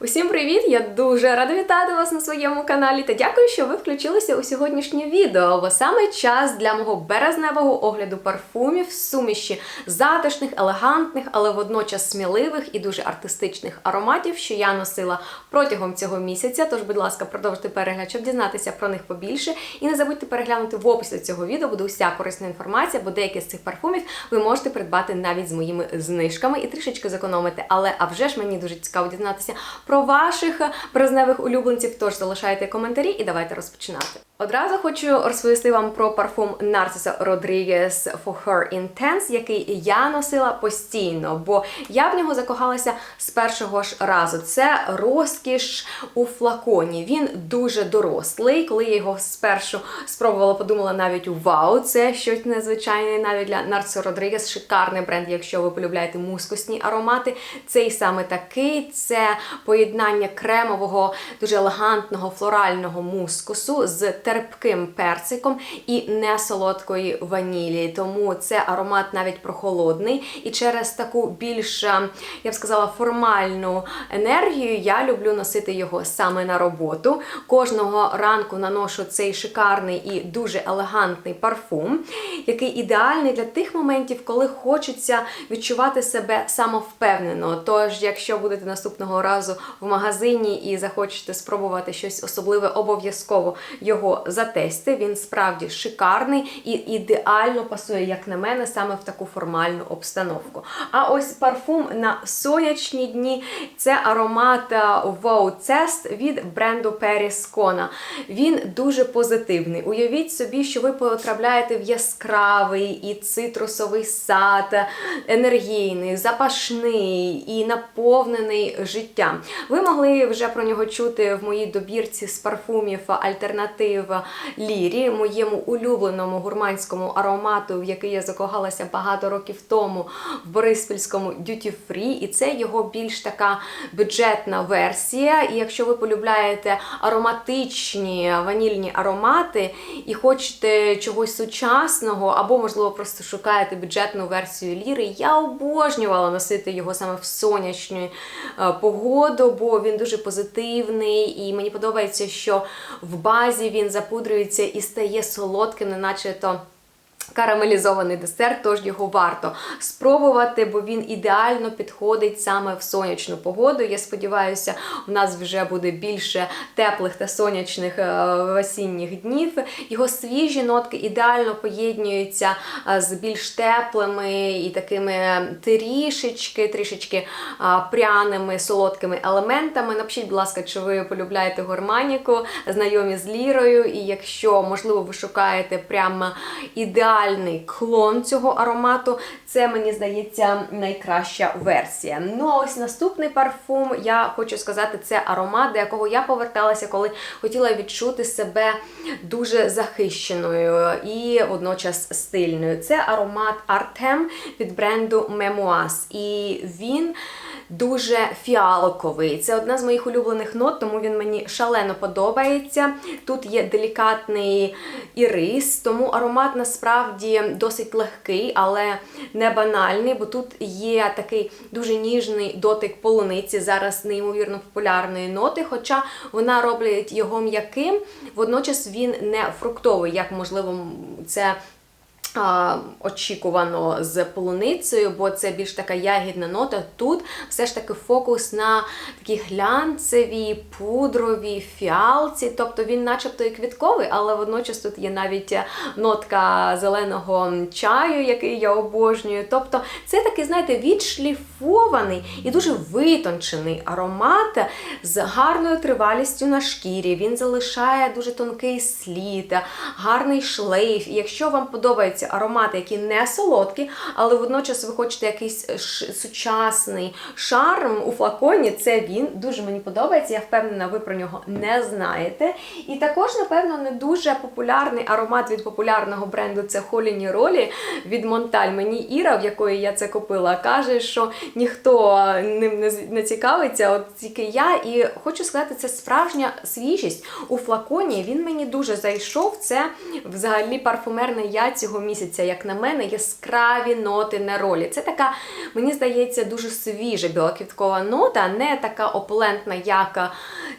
Усім привіт! Я дуже рада вітати вас на своєму каналі та дякую, що ви включилися у сьогоднішнє відео, бо саме час для мого березневого огляду парфумів суміші затишних, елегантних, але водночас сміливих і дуже артистичних ароматів, що я носила протягом цього місяця. Тож, будь ласка, продовжуйте перегляд, щоб дізнатися про них побільше. І не забудьте переглянути в описі цього відео, буде уся корисна інформація, бо деякі з цих парфумів ви можете придбати навіть з моїми знижками і трішечки зекономити. Але а вже ж мені дуже цікаво дізнатися про ваших березневих улюбленців. Тож залишайте коментарі і давайте розпочинати. Одразу хочу розповісти вам про парфум Narciso Rodriguez For Her Intense, який я носила постійно, бо я в нього закохалася з першого ж разу. Це розкіш у флаконі. Він дуже дорослий. Коли я його спершу спробувала, подумала навіть вау, це щось незвичайне навіть для Narciso Rodriguez. Шикарний бренд, якщо ви полюбляєте мускусні аромати. Цей саме такий це поєднання кремового, дуже елегантного флорального мускусу з терпким персиком і не солодкої ванілі. Тому це аромат навіть прохолодний. І через таку більш, е, я б сказала, формальну енергію я люблю носити його саме на роботу. Кожного ранку наношу цей шикарний і дуже елегантний парфум, який ідеальний для тих моментів, коли хочеться відчувати себе самовпевнено. Тож, якщо будете наступного разу в магазині і захочете спробувати щось особливе, обов'язково його затесьте. Він справді шикарний і ідеально пасує, як на мене, саме в таку формальну обстановку. А ось парфум на сонячні дні це аромат е, Wow Cest від бренду Paris Kona. Він дуже позитивний. Уявіть собі, що ви потрапляєте в яскравий і цитрусовий сад, енергійний, запашний і наповнений життям. Ви могли вже про нього чути в моїй добірці з парфумів альтернатив Лірі, моєму улюбленому гурманському аромату, в який я закохалася багато років тому в Бориспільському Duty Free. І це його більш така бюджетна версія. І якщо ви полюбляєте ароматичні ванільні аромати і хочете чогось сучасного, або, можливо, просто шукаєте бюджетну версію ліри, я обожнювала носити його саме в сонячну е, погоду, бо він дуже позитивний, і мені подобається, що в базі він запудрюється і стає солодким, неначе то. Карамелізований десерт, тож його варто спробувати, бо він ідеально підходить саме в сонячну погоду. Я сподіваюся, у нас вже буде більше теплих та сонячних е, осінніх днів. Його свіжі нотки ідеально поєднуються е, з більш теплими і такими трішечки, трішечки пряними, солодкими елементами. Напишіть, будь ласка, чи ви полюбляєте горманіку, знайомі з лірою, і якщо, можливо, ви шукаєте прямо ідеальний клон цього аромату. Це, мені здається, найкраща версія. Ну, а ось наступний парфум, я хочу сказати, це аромат, до якого я поверталася, коли хотіла відчути себе дуже захищеною і водночас стильною. Це аромат Artem від бренду Memoas. І він дуже фіалковий. Це одна з моїх улюблених нот, тому він мені шалено подобається. Тут є делікатний ірис, тому аромат насправді досить легкий, але не банальний, бо тут є такий дуже ніжний дотик полуниці, зараз неймовірно популярної ноти, хоча вона роблять його м'яким, водночас він не фруктовий, як можливо це очікувано з полуницею, бо це більш така ягідна нота. Тут все ж таки фокус на такій глянцевій, пудровій фіалці. Тобто він, начебто, і квітковий, але водночас тут є навіть нотка зеленого чаю, який я обожнюю. Тобто, це такий, знаєте, відшліфований і дуже витончений аромат з гарною тривалістю на шкірі. Він залишає дуже тонкий слід, гарний шлейф. І якщо вам подобається аромати, які не солодкі, але водночас ви хочете якийсь сучасний шарм у флаконі. Це він дуже мені подобається. Я впевнена, ви про нього не знаєте. І також, напевно, не дуже популярний аромат від популярного бренду це Холіні Ролі від Монталь. Мені Іра, в якої я це купила, каже, що ніхто ним не, не цікавиться, от тільки я. І хочу сказати, це справжня свіжість у флаконі. Він мені дуже зайшов. Це взагалі парфумерне я цього місяця, як на мене, яскраві ноти неролі. Це така, мені здається, дуже свіжа білоквіткова нота, не така опулентна, як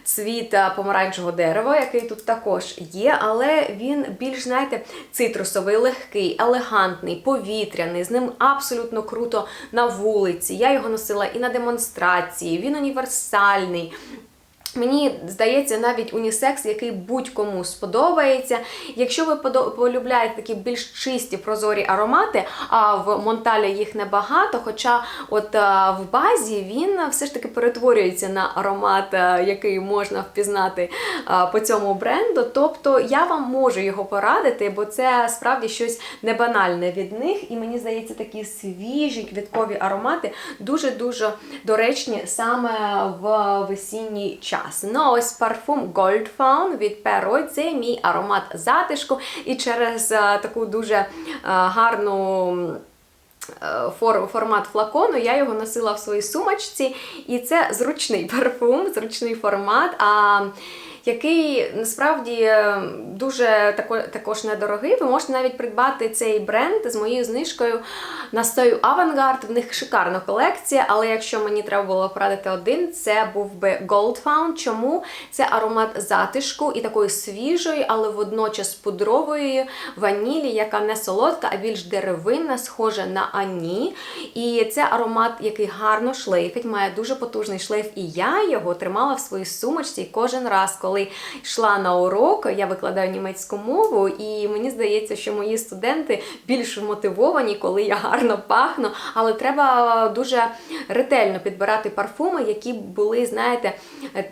цвіт помаранчевого дерева, який тут також є, але він більш, знаєте, цитрусовий, легкий, елегантний, повітряний, з ним абсолютно круто на вулиці. Я його носила і на демонстрації, він універсальний. Мені здається, навіть унісекс, який будь-кому сподобається. Якщо ви полюбляєте такі більш чисті прозорі аромати, а в Монталі їх небагато, хоча от в базі він все ж таки перетворюється на аромат, який можна впізнати по цьому бренду. Тобто я вам можу його порадити, бо це справді щось небанальне від них. І мені здається, такі свіжі квіткові аромати дуже-дуже доречні саме в весінній час. Ну, ось парфум Gold Fawn від Perroy – це мій аромат затишку. І через а, таку дуже а, гарну. е, фор- формат флакону, я його носила в своїй сумочці, і це зручний парфум, зручний формат. А який насправді е, дуже також недорогий. Ви можете навіть придбати цей бренд з моєю знижкою на стою Авангард. В них шикарна колекція, але якщо мені треба було порадити один, це був би Gold Found. Чому? Це аромат затишку і такої свіжої, але водночас пудрової ванілі, яка не солодка, а більш деревинна, схожа на ані. І це аромат, який гарно шлейфить, має дуже потужний шлейф, і я його тримала в своїй сумочці. Кожен раз, коли йшла на урок, я викладаю німецьку мову, і мені здається, що мої студенти більш мотивовані, коли я гарно пахну. Але треба дуже ретельно підбирати парфуми, які були, знаєте,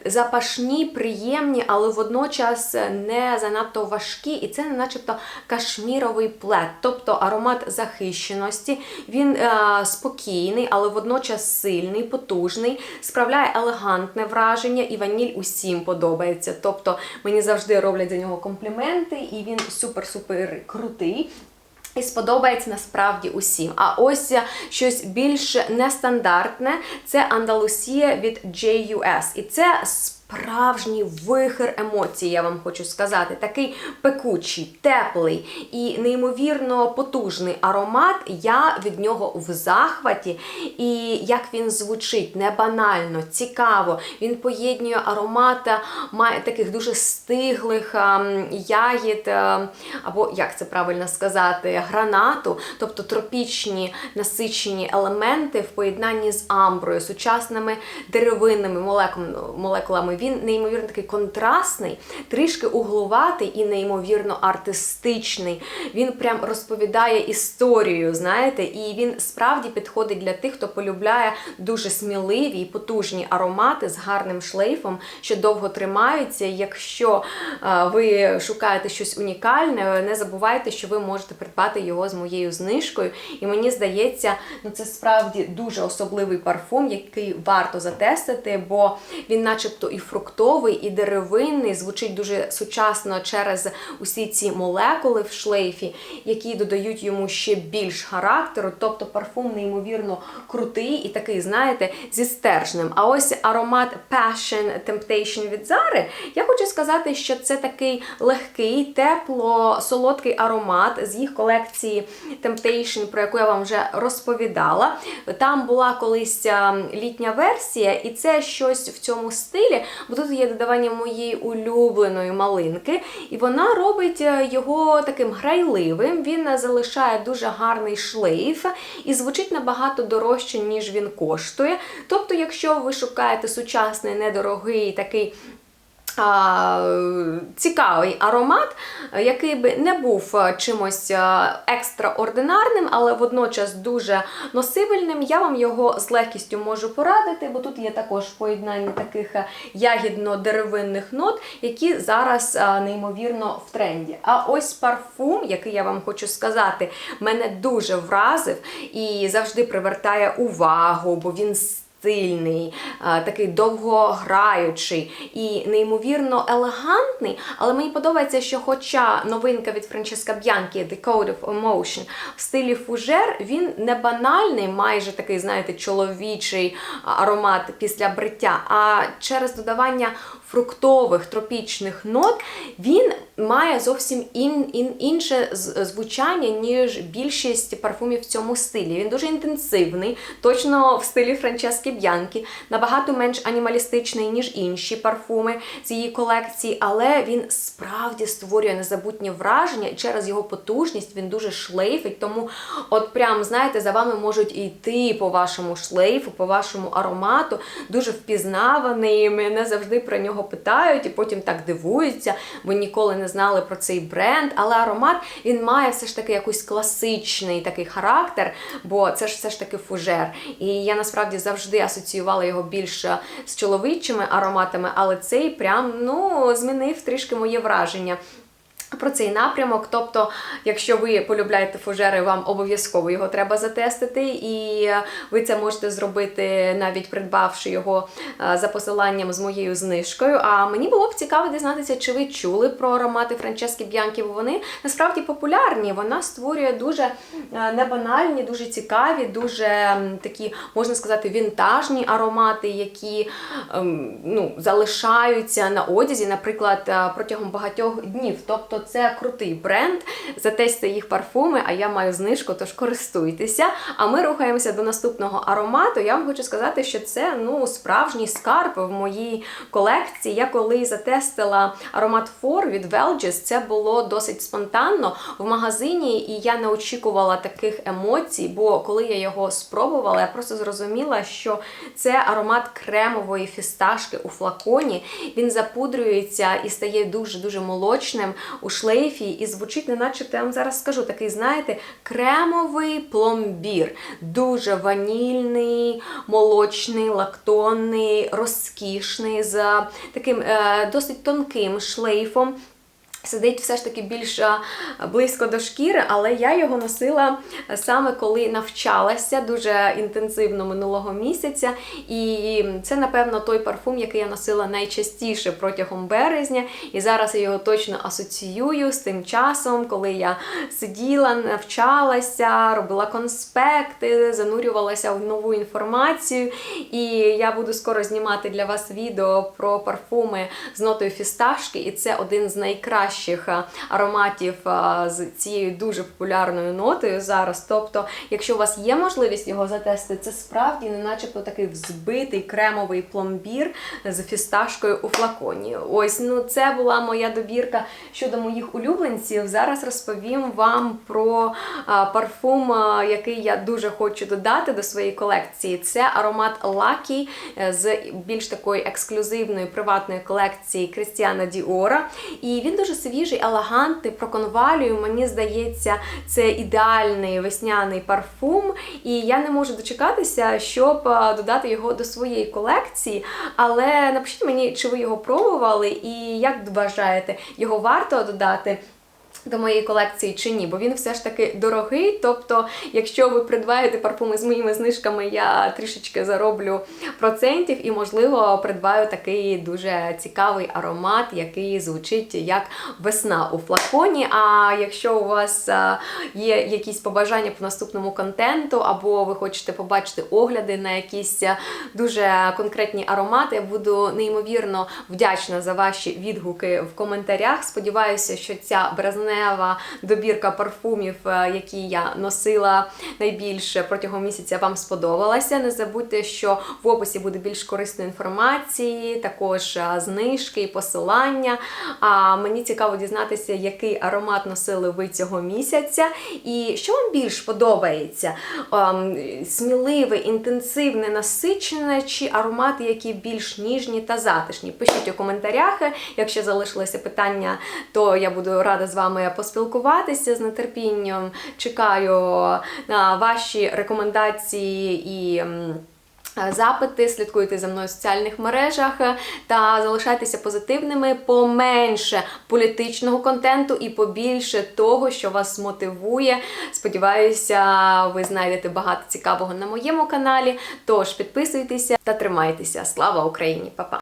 запашні, приємні, але водночас не занадто важкі. І це начебто кашміровий плед, тобто аромат захищеності. Він е, спокійний, але водночас сильний, потужний, справляє елегантне враження, і ваніль усім подобається. Тобто мені завжди роблять за нього компліменти, і він супер-супер крутий. І сподобається насправді усім. А ось щось більш нестандартне це Андалусія від JUS. І це справжній вихир емоцій, я вам хочу сказати. Такий пекучий, теплий і неймовірно потужний аромат. Я від нього в захваті. І як він звучить, не банально, цікаво. Він поєднує аромат має таких дуже стиглих ем, ягід, ем, або як це правильно сказати, гранату, тобто тропічні насичені елементи в поєднанні з амброю, сучасними деревинними молекулами. Він неймовірно такий контрастний, трішки углуватий і неймовірно артистичний. Він прям розповідає історію, знаєте, і він справді підходить для тих, хто полюбляє дуже сміливі і потужні аромати з гарним шлейфом, що довго тримаються. Якщо е, ви шукаєте щось унікальне, не забувайте, що ви можете придбати його з моєю знижкою. І мені здається, ну це справді дуже особливий парфум, який варто затестити, бо він, начебто, і фруктовий, і деревинний, звучить дуже сучасно через усі ці молекули в шлейфі, які додають йому ще більш характеру. Тобто парфум неймовірно крутий і такий, знаєте, зі стержнем. А ось аромат Passion Temptation від Zara, я хочу сказати, що це такий легкий, тепло, солодкий аромат з їх колекції Temptation, про яку я вам вже розповідала. Там була колись літня версія, і це щось в цьому стилі, бо тут є додавання моєї улюбленої малинки, і вона робить е, його таким грайливим. Він е, залишає дуже гарний шлейф і звучить набагато дорожче, ніж він коштує. Тобто, якщо ви шукаєте сучасний, недорогий такий цікавий аромат, який би не був чимось а, екстраординарним, але водночас дуже носибельним. Я вам його з легкістю можу порадити, бо тут є також поєднання таких ягідно-деревинних нот, які зараз неймовірно в тренді. А ось парфум, який я вам хочу сказати, мене дуже вразив і завжди привертає увагу, бо він стильний, е, такий довгограючий і неймовірно елегантний. Але мені подобається, що, хоча новинка від Франческа Б'янкі The Code of Emotion в стилі фужер, він не банальний, майже такий, знаєте, чоловічий аромат після бриття, а через додавання фруктових тропічних нот він має зовсім ін, ін, інше звучання, ніж більшість парфумів в цьому стилі. Він дуже інтенсивний, точно в стилі Франчески Б'янкі, набагато менш анімалістичний, ніж інші парфуми цієї колекції, але він справді створює незабутнє враження, і через його потужність він дуже шлейфить. Тому, от прям, знаєте, за вами можуть йти по вашому шлейфу, по вашому аромату, дуже впізнаваний. Мене завжди про нього питають і потім так дивуються, бо ніколи не знали про цей бренд. Але аромат він має все ж таки якийсь класичний такий характер, бо це ж все ж таки фужер. І я насправді завжди асоціювала його більше з чоловічими ароматами, але цей прям ну змінив трішки моє враження. Про цей напрямок, тобто, якщо ви полюбляєте фужери, вам обов'язково його треба затестити, і ви це можете зробити навіть придбавши його е, за посиланням з моєю знижкою. А мені було б цікаво дізнатися, чи ви чули про аромати Франчески Б'янкі, бо вони насправді популярні. Вона створює дуже е, небанальні, дуже цікаві, дуже такі, можна сказати, вінтажні аромати, які ем, ну, залишаються на одязі, наприклад, е, протягом багатьох днів. Тобто це крутий бренд, затестьте їх парфуми, а я маю знижку, тож користуйтеся. А ми рухаємося до наступного аромату. Я вам хочу сказати, що це ну, справжній скарб в моїй колекції. Я коли затестила аромат Фор від Velges, це було досить спонтанно в магазині, і я не очікувала таких емоцій, бо коли я його спробувала, я просто зрозуміла, що це аромат кремової фісташки у флаконі. Він запудрюється і стає дуже-дуже молочним у шлейфі, і звучить, неначе я вам зараз скажу, такий, знаєте, кремовий пломбір. Дуже ванільний, молочний, лактонний, розкішний, з таким е, досить тонким шлейфом. Сидить все ж таки більш е, близько до шкіри, але я його носила саме коли навчалася дуже інтенсивно минулого місяця. І це, напевно, той парфум, який я носила найчастіше протягом березня. І зараз я його точно асоціюю з тим часом, коли я сиділа, навчалася, робила конспекти, занурювалася в нову інформацію. І я буду скоро знімати для вас відео про парфуми з нотою фісташки, і це один з найкращих е, ароматів е, з цією дуже популярною нотою зараз. Тобто, якщо у вас є можливість його затестити, це справді не начебто такий взбитий кремовий пломбір з фісташкою у флаконі. Ось ну це була моя добірка щодо моїх улюбленців. Зараз розповім вам про а, парфум, який я дуже хочу додати до своєї колекції. Це аромат Lucky е, з більш такої ексклюзивної приватної колекції Крістіана Діора. І він дуже свіжий, елегантний, про конвалію. Мені здається, це ідеальний весняний парфум. І я не можу дочекатися, щоб додати його до своєї колекції. Але напишіть мені, чи ви його пробували, і як вважаєте, його варто додати. До моєї колекції чи ні, бо він все ж таки дорогий. Тобто, якщо ви придбаєте парфуми з моїми знижками, я трішечки зароблю процентів і, можливо, придбаю такий дуже цікавий аромат, який звучить як весна у флаконі. А якщо у вас є якісь побажання по наступному контенту, або ви хочете побачити огляди на якісь дуже конкретні аромати, я буду неймовірно вдячна за ваші відгуки в коментарях. Сподіваюся, що ця березнева добірка парфумів, е, які я носила найбільше протягом місяця, вам сподобалася. Не забудьте, що в описі буде більш корисної інформації, також е, знижки і посилання. А мені цікаво дізнатися, який аромат носили ви цього місяця, і що вам більш подобається: Ем, сміливе, інтенсивне, насичене, чи аромати, які більш ніжні та затишні. Пишіть у коментарях. Якщо залишилися питання, то я буду рада з вами поспілкуватися з нетерпінням. Чекаю на ваші рекомендації і. е, запити, слідкуйте за мною в соціальних мережах е, та залишайтеся позитивними, поменше політичного контенту і побільше того, що вас мотивує. Сподіваюся, ви знайдете багато цікавого на моєму каналі. Тож підписуйтеся та тримайтеся. Слава Україні! Па-па!